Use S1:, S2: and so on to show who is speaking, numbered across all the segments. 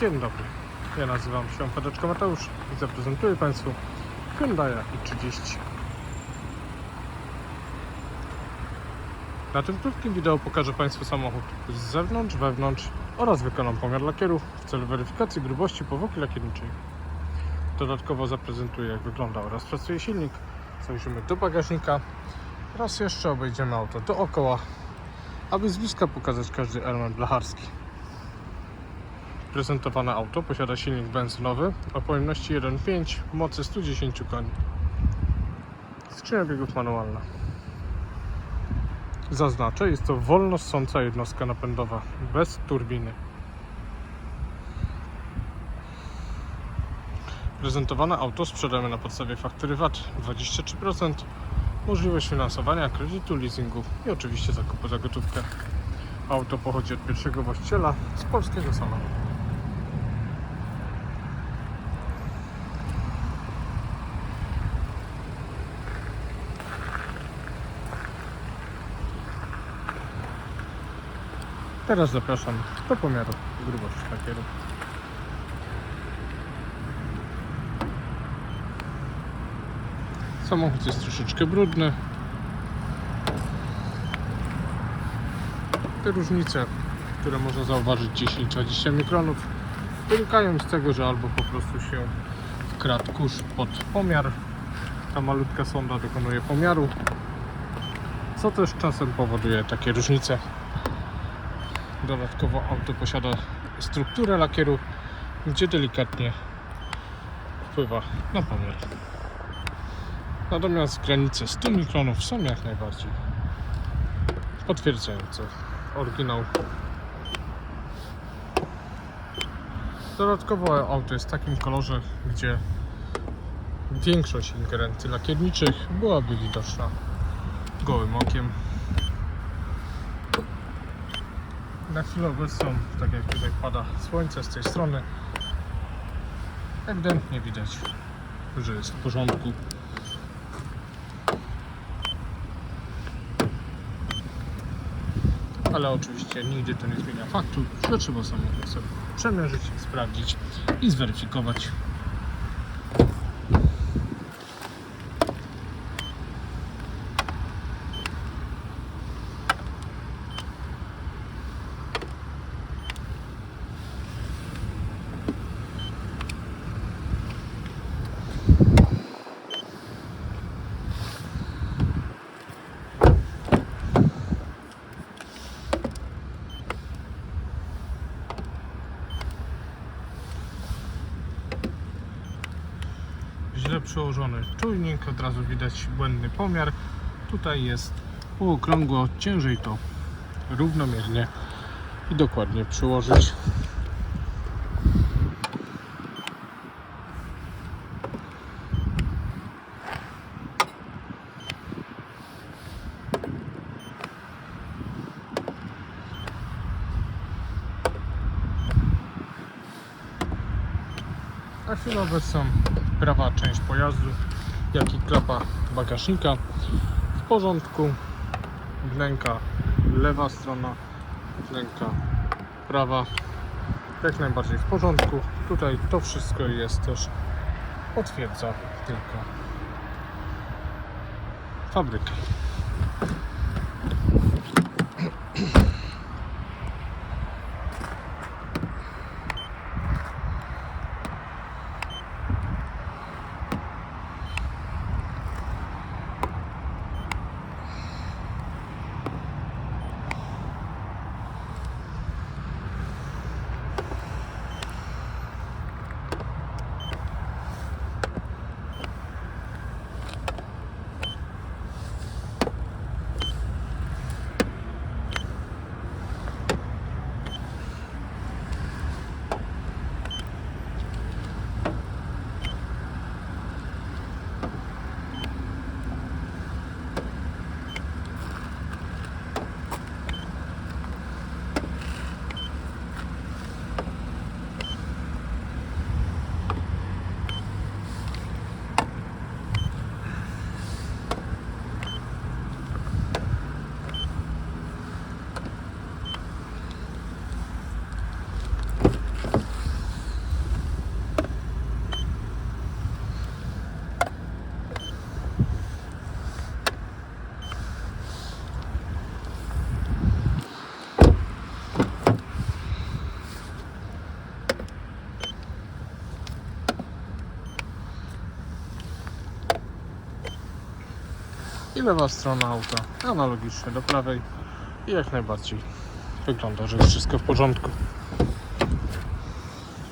S1: Dzień dobry. Ja nazywam się Fedeczko Mateusz i zaprezentuję Państwu Hyundai i30. Na tym krótkim wideo pokażę Państwu samochód z zewnątrz, wewnątrz oraz wykonam pomiar lakierów w celu weryfikacji grubości powłoki lakierniczej. Dodatkowo zaprezentuję jak wygląda oraz pracuje silnik, zajrzymy do bagażnika oraz jeszcze obejdziemy auto dookoła, aby z bliska pokazać każdy element blacharski. Prezentowane auto posiada silnik benzynowy o pojemności 1.5 mocy 110 koni. Skrzynia biegów manualna. Zaznaczę, jest to wolno ssąca jednostka napędowa, bez turbiny. Prezentowane auto sprzedamy na podstawie faktury VAT 23%, możliwość finansowania, kredytu, leasingu i oczywiście zakupu za gotówkę. Auto pochodzi od pierwszego właściciela z polskiego samochodu. Teraz zapraszam do pomiaru grubości lakieru. Samochód jest troszeczkę brudny. Te różnice, które można zauważyć 10-20 mikronów, wynikają z tego, że albo po prostu się wkradł kurz pod pomiar. Ta malutka sonda dokonuje pomiaru, co też czasem powoduje takie różnice. Dodatkowo auto posiada strukturę lakieru, gdzie delikatnie wpływa na pomiar. Natomiast granice 100 mikronów są jak najbardziej potwierdzające oryginał. Dodatkowo auto jest w takim kolorze, gdzie większość ingerencji lakierniczych byłaby widoczna gołym okiem. Na chwilę obecną, tak jak tutaj pada słońce z tej strony, ewidentnie widać, że jest w porządku. Ale oczywiście nigdy to nie zmienia faktu, że trzeba samochód sobie przemierzyć, sprawdzić i zweryfikować. Przyłożony czujnik, od razu widać błędny pomiar. Tutaj jest półokrągło, ciężej to równomiernie i dokładnie przyłożyć. Na chwilę obecną prawa część pojazdu, jak i klapa bagażnika w porządku. Wnęka lewa strona, wnęka prawa jak najbardziej w porządku. Tutaj to wszystko jest też potwierdza tylko fabryka. I lewa strona auta analogicznie do prawej i jak najbardziej wygląda, że jest wszystko w porządku.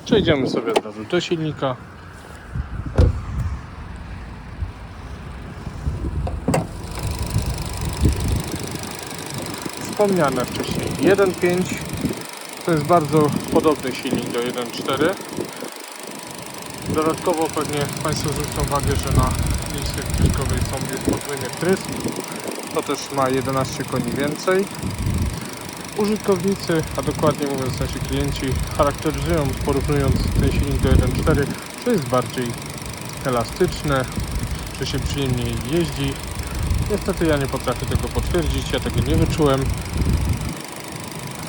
S1: Przejdziemy sobie od razu do silnika. Wspomniane wcześniej 1.5 to jest bardzo podobny silnik do 1.4 Dodatkowo pewnie Państwo zwrócą uwagę, że na linii silnikowej są jest podwójny trysk to też ma 11 koni więcej. Użytkownicy, a dokładnie mówiąc nasi klienci charakteryzują porównując ten silnik do 1.4 że jest bardziej elastyczny, że się przyjemniej jeździ. Niestety ja nie potrafię tego potwierdzić, ja tego nie wyczułem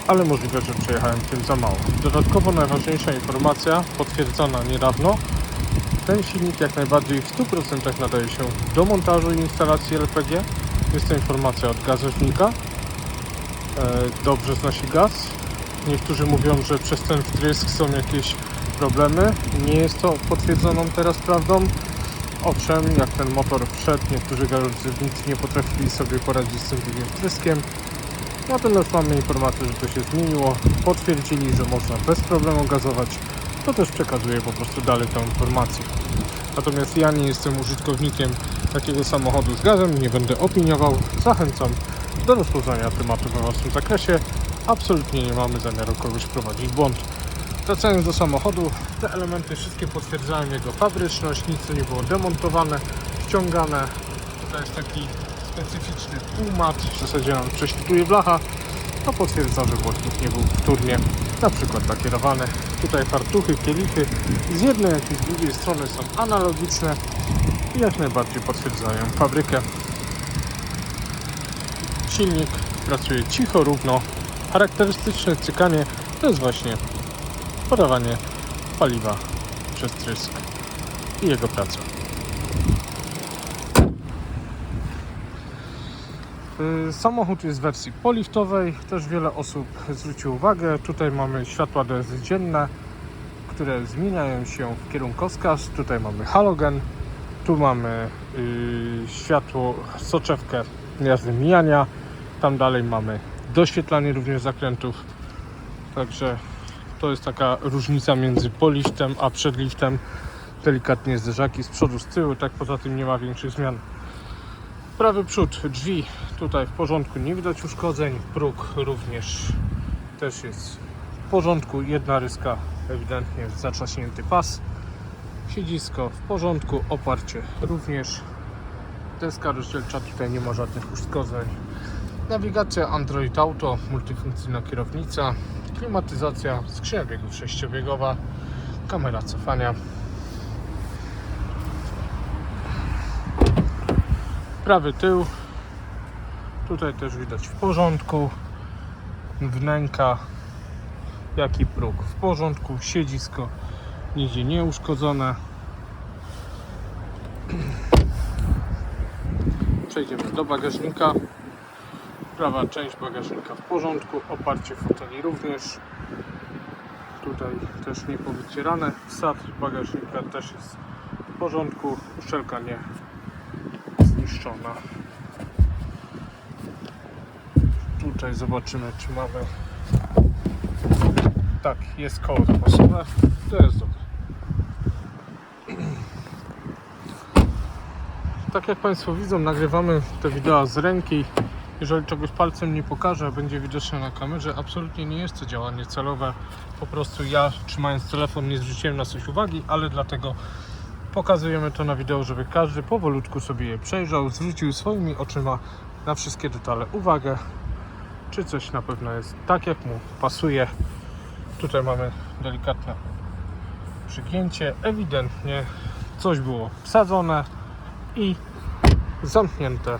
S1: ale możliwe, że przejechałem tym za mało. Dodatkowo najważniejsza informacja, potwierdzona niedawno, ten silnik jak najbardziej w 100% nadaje się do montażu i instalacji LPG. Jest to informacja od gazownika. E, Dobrze zna się gaz. Niektórzy mówią, że przez ten wtrysk są jakieś problemy. Nie jest to potwierdzoną teraz prawdą. Owszem, jak ten motor wszedł, niektórzy gazownicy nie potrafili sobie poradzić z tym wtryskiem. Natomiast mamy informację, że to się zmieniło. Potwierdzili, że można bez problemu gazować. To też przekazuję po prostu dalej tę informację. Natomiast ja nie jestem użytkownikiem takiego samochodu z gazem, nie będę opiniował. Zachęcam do rozpoznania tematu we własnym zakresie. Absolutnie nie mamy zamiaru kogoś prowadzić błąd. Wracając do samochodu, te elementy wszystkie potwierdzają jego fabryczność, nic nie było demontowane, ściągane. To jest taki specyficzny półmat, w zasadzie on prześwituje blacha, to potwierdza, że błotnik nie był wtórnie na przykład lakierowany. Tutaj fartuchy, kielichy z jednej jak i z drugiej strony są analogiczne i jak najbardziej potwierdzają fabrykę. Silnik pracuje cicho, równo. Charakterystyczne cykanie to jest właśnie podawanie paliwa przez trysk i jego praca. Samochód jest w wersji poliftowej, też wiele osób zwróciło uwagę. Tutaj mamy światła DSD dzienne, które zmieniają się w kierunkowskaz. Tutaj mamy halogen, tu mamy y, światło, soczewkę jazdy mijania, tam dalej mamy doświetlanie również zakrętów. Także to jest taka różnica między poliftem a przedliftem. Delikatnie zderzaki z przodu, z tyłu, tak poza tym nie ma większych zmian. Prawy przód, drzwi tutaj w porządku, nie widać uszkodzeń. Próg również też jest w porządku. Jedna ryska, ewidentnie zatrzaśnięty pas. Siedzisko w porządku, oparcie również. Deska rozdzielcza, tutaj nie ma żadnych uszkodzeń. Nawigacja Android Auto, multifunkcyjna kierownica, klimatyzacja, skrzynia biegów sześciobiegowa, kamera cofania. Prawy tył. Tutaj też widać w porządku. Wnęka jak i próg. W porządku siedzisko nigdzie nie uszkodzone. Przejdziemy do bagażnika. Prawa część bagażnika w porządku oparcie foteli również. Tutaj też nie powycierane wsad bagażnika też jest w porządku. Uszczelka nie zniszczona. Tutaj zobaczymy, czy mamy. Tak, jest koło zapasowe. To jest dobre. Tak jak Państwo widzą, nagrywamy te wideo z ręki. Jeżeli czegoś palcem nie pokażę, będzie widoczne na kamerze. Absolutnie nie jest to działanie celowe. Po prostu ja, trzymając telefon, nie zwróciłem na coś uwagi, ale dlatego Pokazujemy to na wideo, żeby każdy powolutku sobie je przejrzał, zwrócił swoimi oczyma na wszystkie detale uwagę, czy coś na pewno jest tak, jak mu pasuje. Tutaj mamy delikatne przygięcie, ewidentnie coś było wsadzone i zamknięte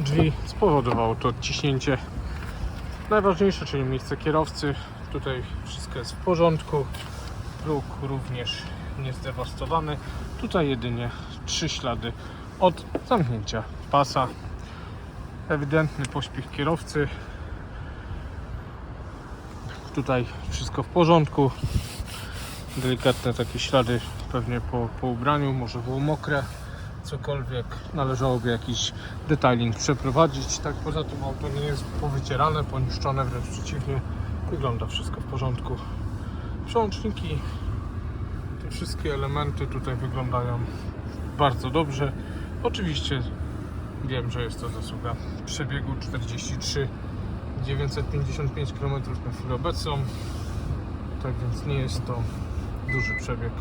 S1: drzwi spowodowało to odciśnięcie. Najważniejsze, czyli miejsce kierowcy. Tutaj wszystko jest w porządku. Próg również niezdewastowany. Tutaj jedynie trzy ślady od zamknięcia pasa. Ewidentny pośpiech kierowcy. Tutaj wszystko w porządku. Delikatne takie ślady pewnie po, po ubraniu, może było mokre. cokolwiek, należałoby jakiś detailing przeprowadzić. Tak poza tym auto nie jest powycierane, poniszczone, wręcz przeciwnie, wygląda wszystko w porządku. Przełączniki, wszystkie elementy tutaj wyglądają bardzo dobrze. Oczywiście wiem, że jest to zasługa przebiegu 43 955 km na chwilę obecną. Tak więc nie jest to duży przebieg.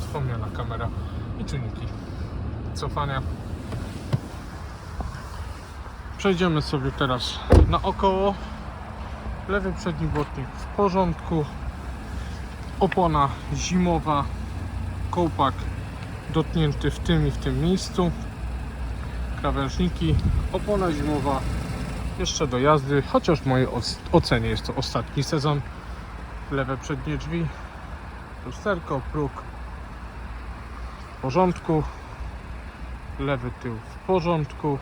S1: Wspomniana kamera i czujniki cofania. Przejdziemy sobie teraz naokoło. Lewy przedni błotnik w porządku. Opona zimowa. Kołpak dotknięty w tym i w tym miejscu. Krawężniki. Opona zimowa jeszcze do jazdy, chociaż w mojej oc- ocenie jest to ostatni sezon. Lewe przednie drzwi, lusterko, próg w porządku, lewy tył w porządku.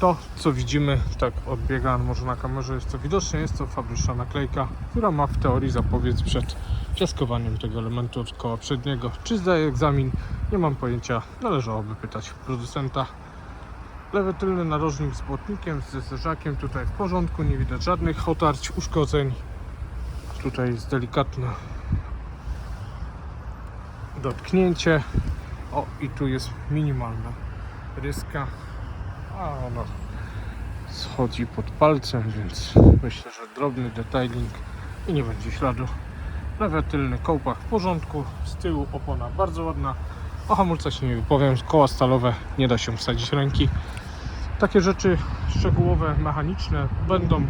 S1: To, co widzimy, tak odbiega może na kamerze, jest to widoczne, jest to fabryczna naklejka, która ma w teorii zapobiec przed piaskowaniem tego elementu od koła przedniego. Czy zdaje egzamin? Nie mam pojęcia, należałoby pytać producenta. Lewy tylny narożnik z błotnikiem, z zderzakiem tutaj w porządku, nie widać żadnych otarć, uszkodzeń. Tutaj jest delikatne dotknięcie. O, i tu jest minimalna ryska, a ona schodzi pod palcem, więc myślę, że drobny detailing i nie będzie śladu. Lewy tylny kołpak w porządku, z tyłu opona bardzo ładna. O hamulcach się nie wypowiem, koła stalowe, nie da się wsadzić ręki. Takie rzeczy szczegółowe, mechaniczne będą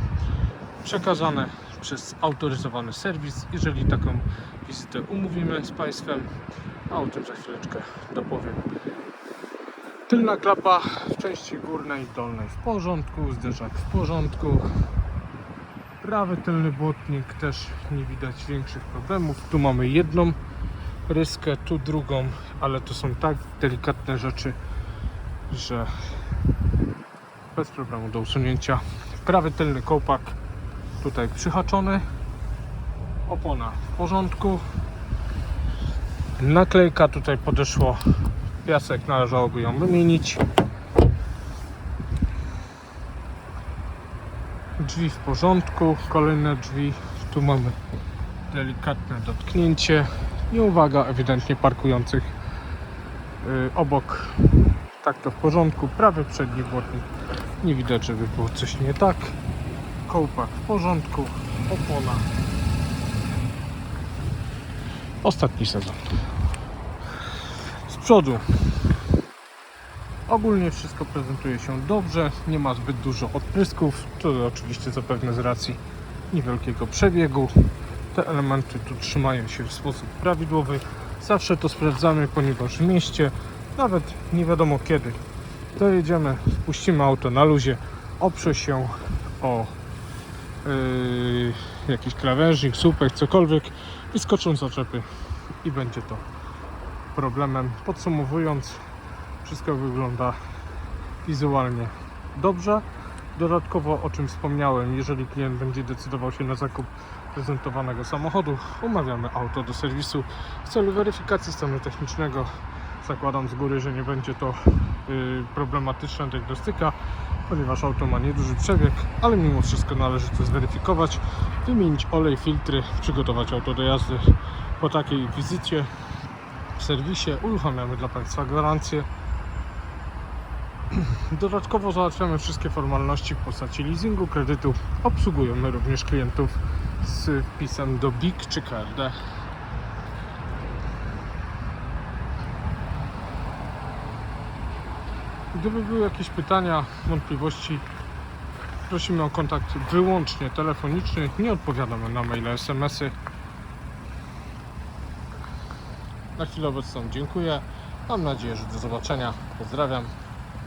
S1: przekazane przez autoryzowany serwis, jeżeli taką wizytę umówimy z Państwem. A o tym za chwileczkę dopowiem. Tylna klapa w części górnej i dolnej w porządku, zderzak w porządku. Prawy tylny błotnik też nie widać większych problemów. Tu mamy jedną ryskę, tu drugą, ale to są tak delikatne rzeczy, że bez problemu do usunięcia. Prawy tylny kołpak tutaj przyhaczony. Opona w porządku. Naklejka tutaj podeszło. Piasek należałoby ją wymienić. Drzwi w porządku. Kolejne drzwi. Tu mamy delikatne dotknięcie. I uwaga ewidentnie parkujących yy, obok. Tak to w porządku. Prawy przedni błotnik. Nie widać, żeby było coś nie tak. Kołpak w porządku. Opona. Ostatni sezon. Przodu. Ogólnie wszystko prezentuje się dobrze. Nie ma zbyt dużo odprysków. To oczywiście zapewne z racji niewielkiego przebiegu. Te elementy tu trzymają się w sposób prawidłowy. Zawsze to sprawdzamy, ponieważ w mieście, nawet nie wiadomo kiedy, dojedziemy, spuścimy auto na luzie, oprze się o yy, jakiś krawężnik, słupek, cokolwiek, wyskoczą zaczepy i będzie to problemem. Podsumowując, wszystko wygląda wizualnie dobrze. Dodatkowo, o czym wspomniałem, jeżeli klient będzie decydował się na zakup prezentowanego samochodu, umawiamy auto do serwisu w celu weryfikacji stanu technicznego. Zakładam z góry, że nie będzie to y, problematyczna diagnostyka, ponieważ auto ma nieduży przebieg, ale mimo wszystko należy to zweryfikować, wymienić olej, filtry, przygotować auto do jazdy. Po takiej wizycie w serwisie uruchamiamy dla Państwa gwarancję. Dodatkowo załatwiamy wszystkie formalności w postaci leasingu, kredytu. Obsługujemy również klientów z wpisem do BIK czy KRD. Gdyby były jakieś pytania, wątpliwości, prosimy o kontakt wyłącznie telefoniczny. Nie odpowiadamy na maile, SMS-y. Na chwilę obecną dziękuję. Mam nadzieję, że do zobaczenia. Pozdrawiam.